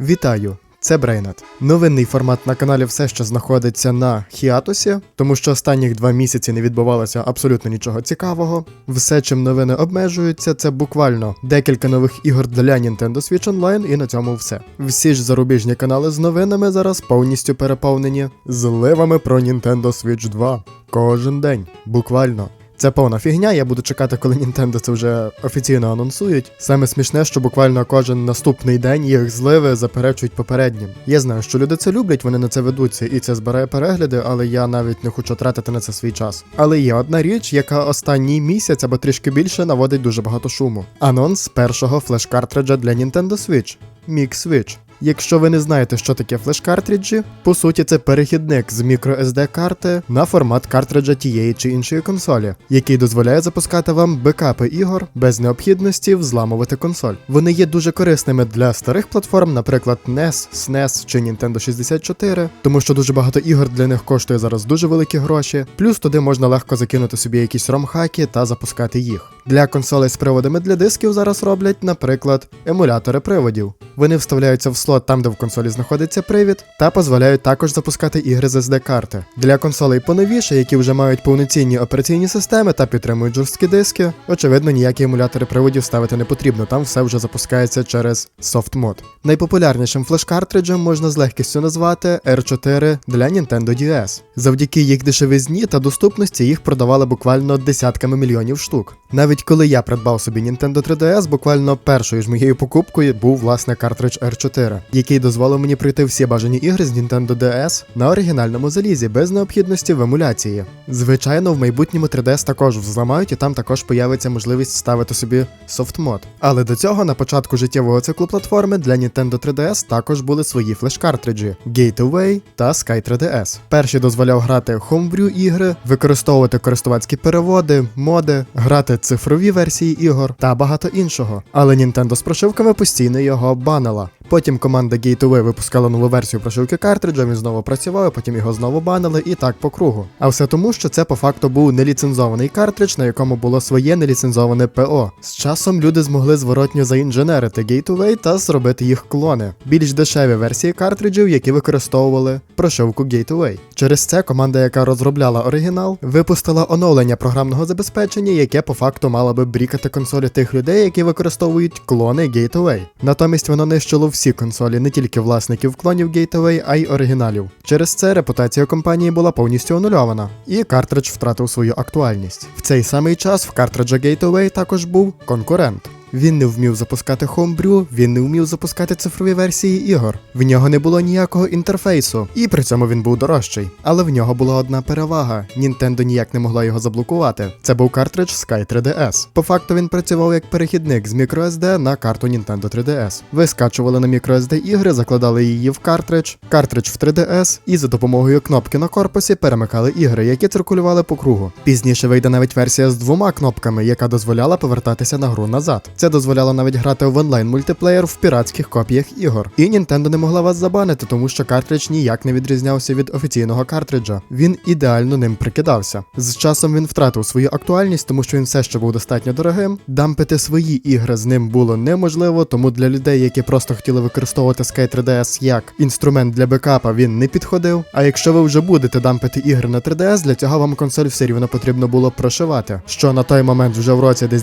Вітаю! Це Брейнет. Новинний формат на каналі все ще знаходиться на хіатусі, тому що останніх два місяці не відбувалося абсолютно нічого цікавого. Все, чим новини обмежуються, це буквально декілька нових ігор для Nintendo Switch Online, і на цьому все. Всі ж зарубіжні канали з новинами зараз повністю переповнені зливами про Nintendo Switch 2. Кожен день, буквально. Це повна фігня, я буду чекати, коли Nintendo це вже офіційно анонсують. Саме смішне, що буквально кожен наступний день їх зливи заперечують попереднім. Я знаю, що люди це люблять, вони на це ведуться, і це збирає перегляди, але я навіть не хочу тратити на це свій час. Але є одна річ, яка останній місяць або трішки більше наводить дуже багато шуму. Анонс першого флеш-картриджа для Nintendo Switch Mix Switch. Якщо ви не знаєте, що таке флеш-картриджі, по суті, це перехідник з microSD карти на формат картриджа тієї чи іншої консолі, який дозволяє запускати вам бекапи ігор без необхідності взламувати консоль. Вони є дуже корисними для старих платформ, наприклад, NES, SNES чи Nintendo 64, тому що дуже багато ігор для них коштує зараз дуже великі гроші. Плюс туди можна легко закинути собі якісь ромхаки та запускати їх. Для консолей з приводами для дисків зараз роблять, наприклад, емулятори приводів. Вони вставляються в слот там, де в консолі знаходиться привід, та дозволяють також запускати ігри з SD-карти. Для консолей поновіше, які вже мають повноцінні операційні системи та підтримують жорсткі диски, очевидно, ніякі емулятори приводів ставити не потрібно, там все вже запускається через софтмод. Найпопулярнішим флеш-картриджем можна з легкістю назвати R4 для Nintendo DS. Завдяки їх дешевизні та доступності їх продавали буквально десятками мільйонів штук. Навіть коли я придбав собі Nintendo 3DS, буквально першою ж моєю покупкою був власне картридж R4, який дозволив мені пройти всі бажані ігри з Nintendo DS на оригінальному залізі без необхідності в емуляції. Звичайно, в майбутньому 3DS також взламають, і там також появиться можливість ставити собі софтмод. Але до цього на початку життєвого циклу платформи для Nintendo 3DS також були свої флеш-картриджі Gateway та Sky 3DS. Перший дозволяв грати homebrew ігри, використовувати користувацькі переводи, моди, грати цифрові версії ігор та багато іншого. Але Nintendo з прошивками постійно його банила. Потім команда Gateway випускала нову версію прошивки картриджа, він знову працював, потім його знову банили і так по кругу. А все тому, що це по факту був неліцензований картридж, на якому було своє неліцензоване ПО. З часом люди змогли зворотньо заінженерити Gateway та зробити їх клони, більш дешеві версії картриджів, які використовували прошивку Gateway. Через це команда, яка розробляла оригінал, випустила оновлення програмного забезпечення, яке по факту мало би брікати консолі тих людей, які використовують клони Gateway. Натомість воно нищило всі консолі, не тільки власників клонів Gateway, а й оригіналів. Через це репутація компанії була повністю анульована, і картридж втратив свою актуальність. В цей самий час в картриджа Gateway також був конкурент. Він не вмів запускати Homebrew, він не вмів запускати цифрові версії ігор. В нього не було ніякого інтерфейсу, і при цьому він був дорожчий. Але в нього була одна перевага: Nintendo ніяк не могла його заблокувати. Це був картридж Sky 3DS. По факту він працював як перехідник з microSD на карту Nintendo 3DS. Ви скачували на microSD ігри, закладали її в картридж, картридж в 3DS, і за допомогою кнопки на корпусі перемикали ігри, які циркулювали по кругу. Пізніше вийде навіть версія з двома кнопками, яка дозволяла повертатися на гру назад. Це дозволяло навіть грати в онлайн мультиплеєр в піратських копіях ігор. І Nintendo не могла вас забанити, тому що картридж ніяк не відрізнявся від офіційного картриджа. Він ідеально ним прикидався. З часом він втратив свою актуальність, тому що він все ще був достатньо дорогим. Дампити свої ігри з ним було неможливо, тому для людей, які просто хотіли використовувати Sky 3DS як інструмент для бекапа, він не підходив. А якщо ви вже будете дампити ігри на 3DS, для цього вам консоль все рівно потрібно було прошивати. Що на той момент вже в році десь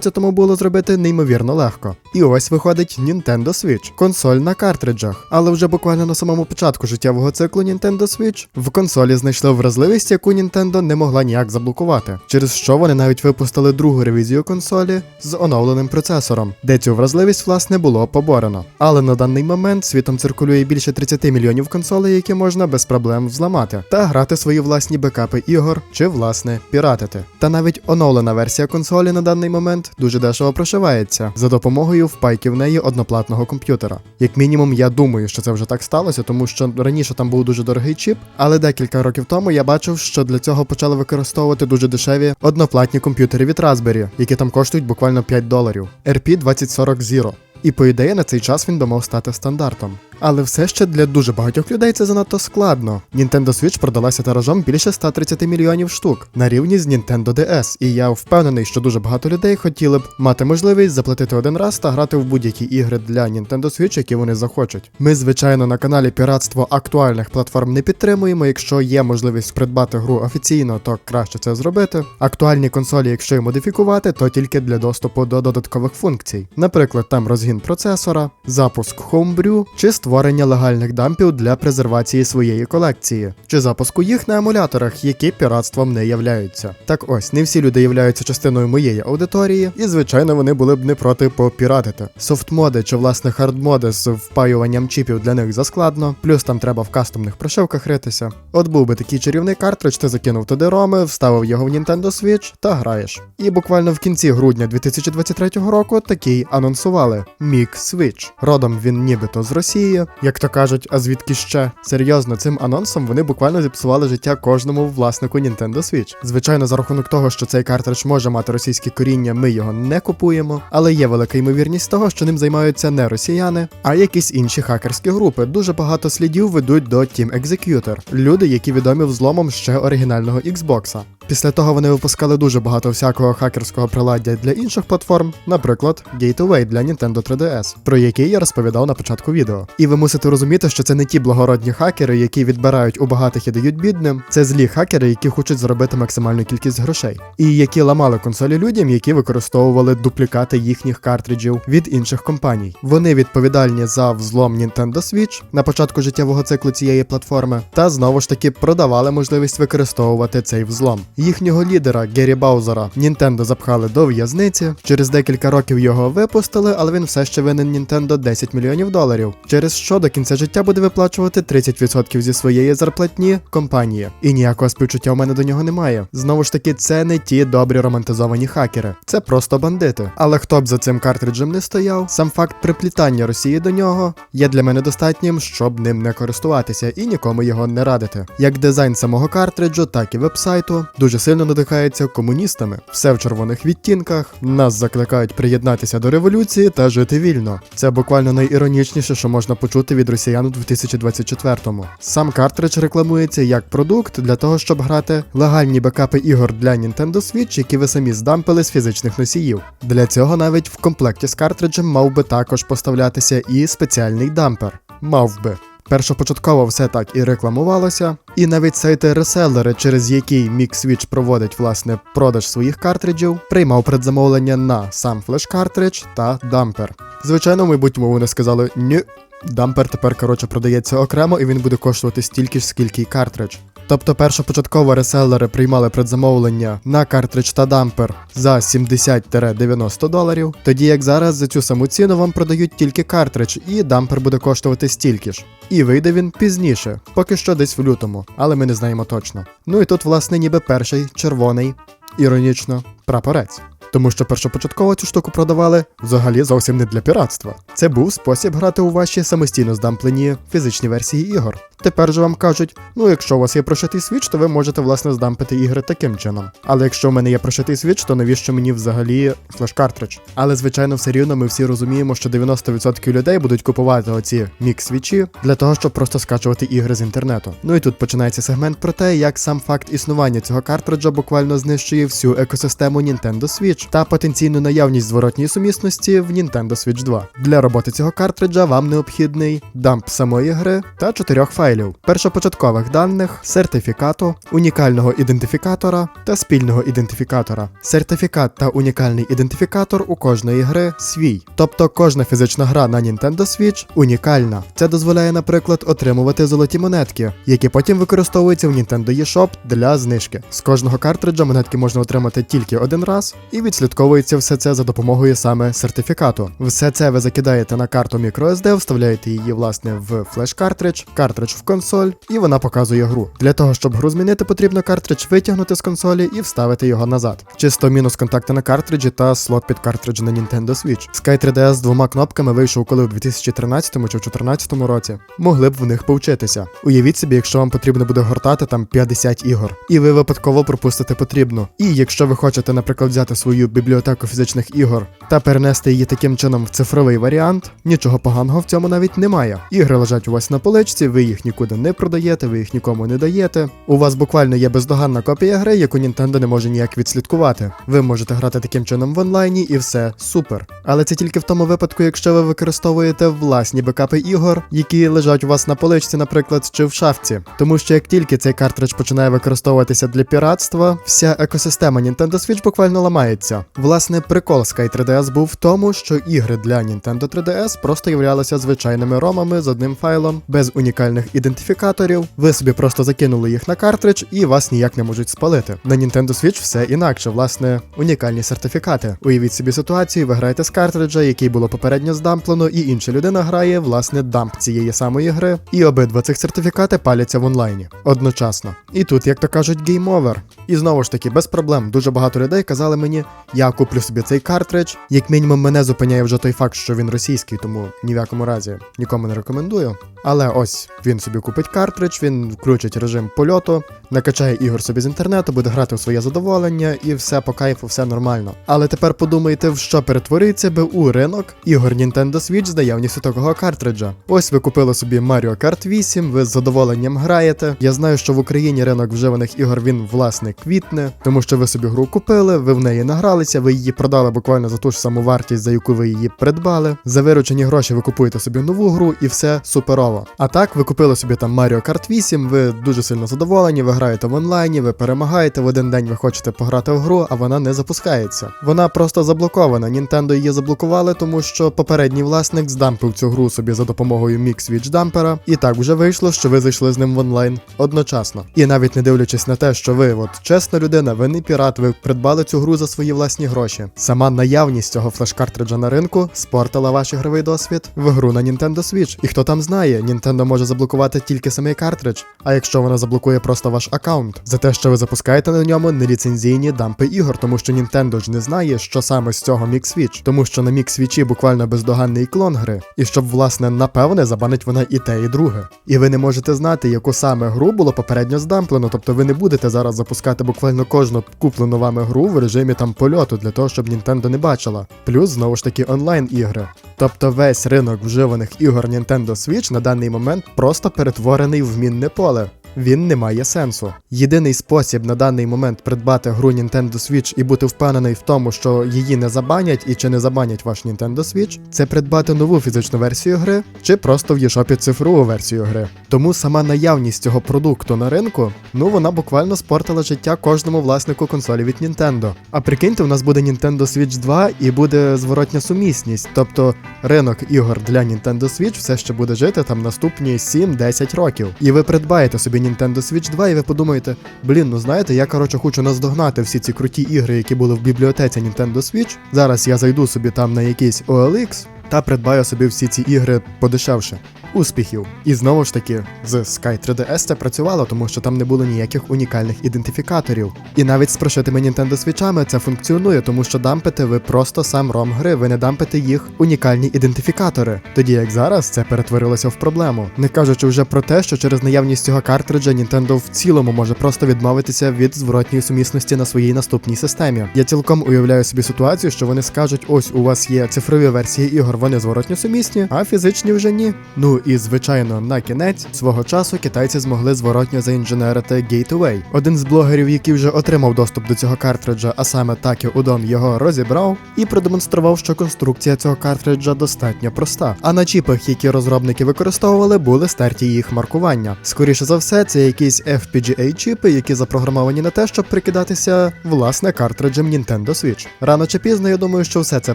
2015-16 було зробити неймовірно легко. І ось виходить Nintendo Switch, консоль на картриджах. Але вже буквально на самому початку життєвого циклу Nintendo Switch в консолі знайшли вразливість, яку Nintendo не могла ніяк заблокувати, через що вони навіть випустили другу ревізію консолі з оновленим процесором, де цю вразливість власне було поборено. Але на даний момент світом циркулює більше 30 мільйонів консолей, які можна без проблем взламати, та грати свої власні бекапи ігор чи власне піратити. Та навіть оновлена версія консолі на даний момент дуже дешево прошивається за допомогою впайки в неї одноплатного комп'ютера. Як мінімум, я думаю, що це вже так сталося, тому що раніше там був дуже дорогий чіп, але декілька років тому я бачив, що для цього почали використовувати дуже дешеві одноплатні комп'ютери від Raspberry, які там коштують буквально 5 доларів. RP 2040 Zero. І по ідеї на цей час він би стати стандартом. Але все ще для дуже багатьох людей це занадто складно. Nintendo Switch продалася тиражом більше 130 мільйонів штук на рівні з Nintendo DS, і я впевнений, що дуже багато людей хотіли б мати можливість заплатити один раз та грати в будь-які ігри для Nintendo Switch, які вони захочуть. Ми, звичайно, на каналі Піратство актуальних платформ не підтримуємо. Якщо є можливість придбати гру офіційно, то краще це зробити. Актуальні консолі, якщо і модифікувати, то тільки для доступу до додаткових функцій. Наприклад, там розгін процесора, запуск Homebrew чи створення легальних дампів для презервації своєї колекції, чи запуску їх на емуляторах, які піратством не являються. Так ось, не всі люди являються частиною моєї аудиторії, і звичайно вони були б не проти попіратити. Софтмоди чи власне хардмоди з впаюванням чіпів для них заскладно, плюс там треба в кастомних прошивках ритися. От був би такий чарівний картридж, ти закинув туди роми, вставив його в Nintendo Switch та граєш. І буквально в кінці грудня 2023 року такий анонсували Mix Switch. Родом він нібито з Росії, як то кажуть, а звідки ще? Серйозно, цим анонсом вони буквально зіпсували життя кожному власнику Nintendo Switch. Звичайно, за рахунок того, що цей картридж може мати російське коріння, ми його не купуємо, але є велика ймовірність того, що ним займаються не росіяни, а якісь інші хакерські групи. Дуже багато слідів ведуть до Team Executor, люди, які відомі взломом ще оригінального Xbox. Після того вони випускали дуже багато всякого хакерського приладдя для інших платформ, наприклад, Gateway для Nintendo 3DS, про який я розповідав на початку відео. І ви мусите розуміти, що це не ті благородні хакери, які відбирають у багатих і дають бідним. Це злі хакери, які хочуть заробити максимальну кількість грошей, і які ламали консолі людям, які використовували дуплікати їхніх картриджів від інших компаній. Вони відповідальні за взлом Nintendo Switch на початку життєвого циклу цієї платформи, та знову ж таки продавали можливість використовувати цей взлом. Їхнього лідера Гері Баузера Nintendo запхали до в'язниці. Через декілька років його випустили, але він все ще винен Nintendo 10 мільйонів доларів, через що до кінця життя буде виплачувати 30% зі своєї зарплатні компанії. І ніякого співчуття у мене до нього немає. Знову ж таки, це не ті добрі романтизовані хакери, це просто бандити. Але хто б за цим картриджем не стояв, сам факт приплітання Росії до нього є для мене достатнім, щоб ним не користуватися і нікому його не радити. Як дизайн самого картриджу, так і вебсайту дуже сильно надихається комуністами. Все в червоних відтінках. Нас закликають приєднатися до революції та жити вільно. Це буквально найіронічніше, що можна почути від росіян у 2024-му. Сам картридж рекламується як продукт для того, щоб грати легальні бекапи ігор для Nintendo Switch, які ви самі здампили з фізичних носіїв. Для цього навіть в комплекті з картриджем мав би також поставлятися і спеціальний дампер. Мав би. Першопочатково все так і рекламувалося, і навіть сайти реселери, через які MixSwitch проводить власне продаж своїх картриджів, приймав предзамовлення на сам флеш-картридж та дампер. Звичайно, в майбутньому вони сказали ні. Дампер тепер коротше продається окремо і він буде коштувати стільки ж, скільки й картридж. Тобто першопочатково реселери приймали предзамовлення на картридж та дампер за 70-90 доларів, тоді як зараз за цю саму ціну вам продають тільки картридж, і дампер буде коштувати стільки ж. І вийде він пізніше, поки що десь в лютому, але ми не знаємо точно. Ну і тут, власне, ніби перший червоний, іронічно, прапорець. Тому що першопочатково цю штуку продавали взагалі зовсім не для піратства. Це був спосіб грати у ваші самостійно здамплені фізичні версії ігор. Тепер же вам кажуть: ну якщо у вас є прошитий свіч, то ви можете власне здампити ігри таким чином. Але якщо в мене є прошитий свіч, то навіщо мені взагалі флеш-картридж? Але звичайно, все рівно ми всі розуміємо, що 90% людей будуть купувати оці мікс-свічі для того, щоб просто скачувати ігри з інтернету. Ну і тут починається сегмент про те, як сам факт існування цього картриджа буквально знищує всю екосистему Nintendo Switch та потенційну наявність зворотньої сумісності в Nintendo Switch 2. Для роботи цього картриджа вам необхідний дамп самої гри та чотирьох файлів першопочаткових даних, сертифікату, унікального ідентифікатора та спільного ідентифікатора. Сертифікат та унікальний ідентифікатор у кожної гри свій. Тобто кожна фізична гра на Nintendo Switch унікальна. Це дозволяє, наприклад, отримувати золоті монетки, які потім використовуються в Nintendo eShop для знижки. З кожного картриджа монетки можна отримати тільки один раз, і відслідковується все це за допомогою саме сертифікату. Все це ви закидаєте на карту microSD, вставляєте її власне в флеш-картридж, картридж в консоль, і вона показує гру. Для того, щоб гру змінити, потрібно картридж витягнути з консолі і вставити його назад. Чисто мінус контакти на картриджі та слот під картридж на Nintendo Switch. Sky 3DS з двома кнопками вийшов коли у 2013 чи в 2014 році. Могли б в них повчитися. Уявіть собі, якщо вам потрібно буде гортати там 50 ігор, і ви випадково пропустите потрібну. І якщо ви хочете, наприклад, взяти свою свою бібліотеку фізичних ігор та перенести її таким чином в цифровий варіант, нічого поганого в цьому навіть немає. Ігри лежать у вас на поличці, ви їх нікуди не продаєте, ви їх нікому не даєте. У вас буквально є бездоганна копія гри, яку Nintendo не може ніяк відслідкувати. Ви можете грати таким чином в онлайні і все супер. Але це тільки в тому випадку, якщо ви використовуєте власні бекапи ігор, які лежать у вас на поличці, наприклад, чи в шафці. Тому що як тільки цей картридж починає використовуватися для піратства, вся екосистема Nintendo Switch буквально ламається. Власне, прикол Sky 3DS був в тому, що ігри для Nintendo 3DS просто являлися звичайними ромами з одним файлом, без унікальних ідентифікаторів. Ви собі просто закинули їх на картридж і вас ніяк не можуть спалити. На Nintendo Switch все інакше, власне, унікальні сертифікати. Уявіть собі ситуацію, ви граєте з картриджа, який було попередньо здамплено, і інша людина грає власне дамп цієї самої гри, і обидва цих сертифікати паляться в онлайні одночасно. І тут, як то кажуть, гейм овер. І знову ж таки, без проблем. Дуже багато людей казали мені, я куплю собі цей картридж. Як мінімум, мене зупиняє вже той факт, що він російський, тому ні в якому разі нікому не рекомендую. Але ось він собі купить картридж, він включить режим польоту, накачає ігор собі з інтернету, буде грати у своє задоволення, і все по кайфу, все нормально. Але тепер подумайте, в що перетвориться би у ринок ігор Nintendo Switch з наявністю такого картриджа. Ось ви купили собі Mario Kart 8, ви з задоволенням граєте. Я знаю, що в Україні ринок вживаних ігор він власне квітне, тому що ви собі гру купили, ви в неї награлися, ви її продали буквально за ту ж саму вартість, за яку ви її придбали. За виручені гроші ви купуєте собі нову гру і все суперово. А так, ви купили собі там Mario Kart 8, ви дуже сильно задоволені, ви граєте в онлайні, ви перемагаєте в один день, ви хочете пограти в гру, а вона не запускається. Вона просто заблокована. Nintendo її заблокували, тому що попередній власник здампив цю гру собі за допомогою Mix Switch дампера, і так вже вийшло, що ви зайшли з ним в онлайн одночасно. І навіть не дивлячись на те, що ви, от чесна людина, ви не пірат, ви придбали цю гру за свої власні гроші. Сама наявність цього флеш-картриджа на ринку спортила ваш ігровий досвід в гру на Nintendo Switch. І хто там знає, Nintendo може заблокувати тільки самий картридж, а якщо вона заблокує просто ваш аккаунт, за те, що ви запускаєте на ньому неліцензійні дампи ігор, тому що Nintendo ж не знає, що саме з цього Mix Switch, тому що на Mix Switch буквально бездоганний клон гри, і щоб, власне, напевне, забанить вона і те, і друге. І ви не можете знати, яку саме гру було попередньо здамплено, тобто ви не будете зараз запускати буквально кожну куплену вами гру в режимі там польоту для того, щоб Nintendo не бачила. Плюс знову ж таки онлайн ігри. Тобто весь ринок вживаних ігор Nintendo Switch на даний момент просто перетворений в мінне поле. Він не має сенсу. Єдиний спосіб на даний момент придбати гру Nintendo Switch і бути впевнений в тому, що її не забанять і чи не забанять ваш Nintendo Switch, це придбати нову фізичну версію гри, чи просто в eShop цифрову версію гри. Тому сама наявність цього продукту на ринку, ну вона буквально спортила життя кожному власнику консолі від Nintendo. А прикиньте, у нас буде Nintendo Switch 2 і буде зворотня сумісність, тобто ринок ігор для Nintendo Switch все ще буде жити там наступні 7-10 років. І ви придбаєте собі Nintendo Switch 2, і ви подумаєте, блін, ну знаєте, я коротше хочу наздогнати всі ці круті ігри, які були в бібліотеці Nintendo Switch. Зараз я зайду собі там на якийсь OLX та придбаю собі всі ці ігри подешевше. Успіхів! І знову ж таки, з Sky 3DS це працювало, тому що там не було ніяких унікальних ідентифікаторів. І навіть з прошитими Nintendo Switch'ами це функціонує, тому що дампите ви просто сам ром гри, ви не дампите їх унікальні ідентифікатори. Тоді як зараз це перетворилося в проблему. Не кажучи вже про те, що через наявність цього картриджа Nintendo в цілому може просто відмовитися від зворотньої сумісності на своїй наступній системі. Я цілком уявляю собі ситуацію, що вони скажуть: ось у вас є цифрові версії ігор, вони зворотньо сумісні, а фізичні вже ні. Ну і звичайно, на кінець свого часу китайці змогли зворотньо заінженерити Gateway. Один з блогерів, який вже отримав доступ до цього картриджа, а саме Такі Удон його розібрав і продемонстрував, що конструкція цього картриджа достатньо проста. А на чіпах, які розробники використовували, були стерті їх маркування. Скоріше за все, це якісь FPGA чіпи, які запрограмовані на те, щоб прикидатися власне картриджем Nintendo Switch. Рано чи пізно, я думаю, що все це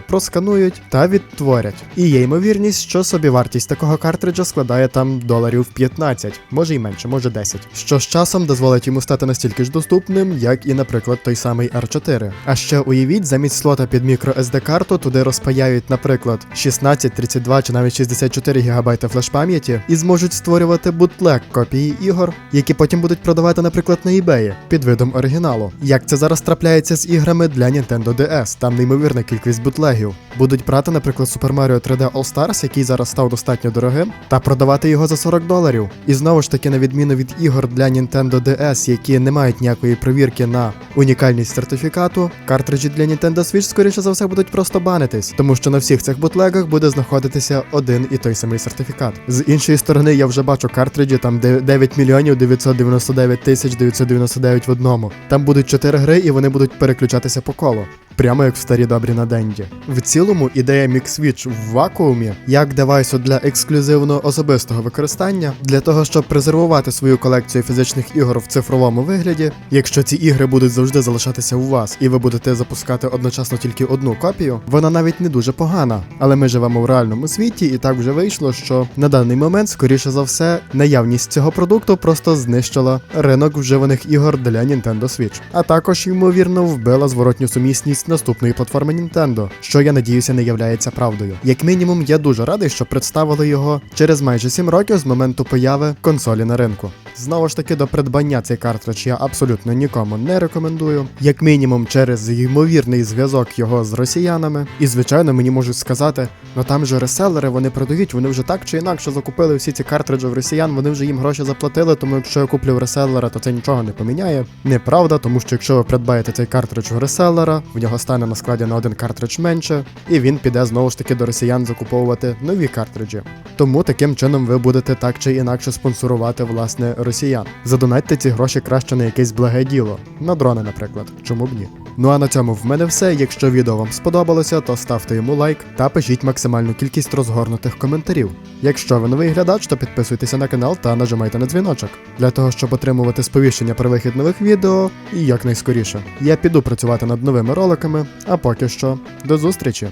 просканують та відтворять. І є ймовірність, що собівартість такого картриджа складає там доларів 15, може й менше, може 10. Що з часом дозволить йому стати настільки ж доступним, як і, наприклад, той самий R4. А ще уявіть, замість слота під мікро SD карту туди розпаяють, наприклад, 16, 32 чи навіть 64 ГБ флеш-пам'яті і зможуть створювати бутлег копії ігор, які потім будуть продавати, наприклад, на eBay під видом оригіналу. Як це зараз трапляється з іграми для Nintendo DS, там неймовірна кількість бутлегів. Будуть брати, наприклад, Super Mario 3D All Stars, який зараз став достатньо дорогим, та продавати його за 40 доларів. І знову ж таки, на відміну від ігор для Nintendo DS, які не мають ніякої провірки на унікальність сертифікату, картриджі для Nintendo Switch, скоріше за все, будуть просто банитись, тому що на всіх цих бутлегах буде знаходитися один і той самий сертифікат. З іншої сторони, я вже бачу картриджі там де- 9 мільйонів 999 тисяч 999 в одному. Там будуть 4 гри, і вони будуть переключатися по колу. Прямо як в старі добрі на Денді. В цілому ідея Mix Switch в вакуумі як девайсу для ексклюзивного особистого використання, для того, щоб презервувати свою колекцію фізичних ігор в цифровому вигляді. Якщо ці ігри будуть завжди залишатися у вас, і ви будете запускати одночасно тільки одну копію, вона навіть не дуже погана. Але ми живемо в реальному світі, і так вже вийшло, що на даний момент, скоріше за все, наявність цього продукту просто знищила ринок вживаних ігор для Nintendo Switch, а також ймовірно вбила зворотню сумісність наступної платформи Nintendo, що я надіюся не являється правдою. Як мінімум, я дуже радий, що представили його через майже 7 років з моменту появи консолі на ринку. Знову ж таки, до придбання цей картридж я абсолютно нікому не рекомендую, як мінімум через ймовірний зв'язок його з росіянами. І звичайно, мені можуть сказати, ну там же реселери вони продають, вони вже так чи інакше закупили всі ці картриджі в росіян, вони вже їм гроші заплатили, тому якщо я куплю в реселера, то це нічого не поміняє. Неправда, тому що якщо ви придбаєте цей картридж у реселера, в нього стане на складі на один картридж менше, і він піде знову ж таки до росіян закуповувати нові картриджі. Тому таким чином ви будете так чи інакше спонсорувати власне росіян. Задонатьте ці гроші краще на якесь благе діло, на дрони, наприклад. Чому б ні? Ну а на цьому в мене все. Якщо відео вам сподобалося, то ставте йому лайк та пишіть максимальну кількість розгорнутих коментарів. Якщо ви новий глядач, то підписуйтеся на канал та нажимайте на дзвіночок для того, щоб отримувати сповіщення про вихід нових відео і якнайскоріше. Я піду працювати над новими роликами, а поки що до зустрічі!